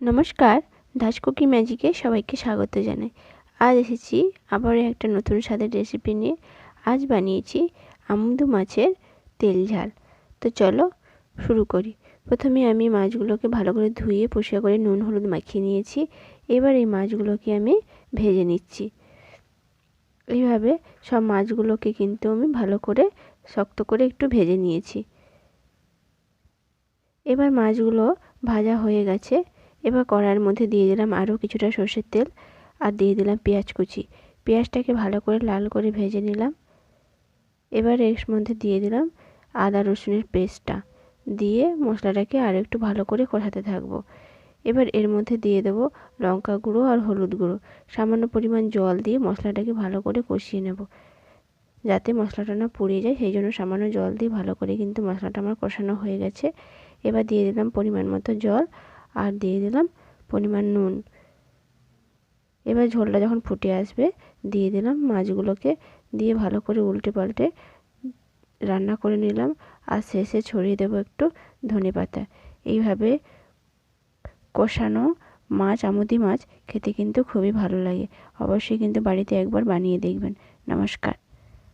নমস্কার, দাস কুকি ম্যাজিকে সবাইকে স্বাগত জানাই। আজ এসেছি আবারও একটা নতুন স্বাদের রেসিপি নিয়ে। আজ বানিয়েছি আমুদু মাছের তেল ঝাল। তো চলো শুরু করি। প্রথমে আমি মাছগুলোকে ভালো করে ধুয়ে পরিষ্কার করে নুন, হলুদ মাখিয়ে নিয়েছি। এবার এই মাছগুলোকে আমি ভেজে নিচ্ছি। এইভাবে সব মাছগুলোকে কিন্তু আমি ভালো করে শক্ত করে একটু ভেজে নিয়েছি। এবার মাছগুলো ভাজা হয়ে গেছে। এবার কড়াইয়ের মধ্যে দিয়ে দিলাম আরও কিছুটা সর্ষের তেল আর দিয়ে দিলাম পেঁয়াজ কুচি। পেঁয়াজটাকে ভালো করে লাল করে ভেজে নিলাম। এবার এর মধ্যে দিয়ে দিলাম আদা রসুনের পেস্টটা। দিয়ে মশলাটাকে আরও একটু ভালো করে কষাতে থাকব। এবার এর মধ্যে দিয়ে দেবো লঙ্কা গুঁড়ো আর হলুদ গুঁড়ো। সামান্য পরিমাণ জল দিয়ে মশলাটাকে ভালো করে কষিয়ে নেব। যাতে মশলাটা না পুড়ে যায়, সেই জন্য সামান্য জল দিয়ে ভালো করে কিন্তু মশলাটা আমার কষানো হয়ে গেছে। এবার দিয়ে দিলাম পরিমাণ মতো জল আর দিয়ে দিলাম পরিমাণ নুন। এবার ঝোলটা যখন ফুটে আসবে, দিয়ে দিলাম মাছগুলোকে দিয়ে ভালো করে উল্টে পাল্টে রান্না করে নিলাম। আর শেষে ছড়িয়ে দেবো একটু ধনে পাতা। এইভাবে কষানো মাছ, আমুদি মাছ খেতে কিন্তু খুবই ভালো লাগে। অবশ্যই কিন্তু বাড়িতে একবার বানিয়ে দেখবেন। নমস্কার।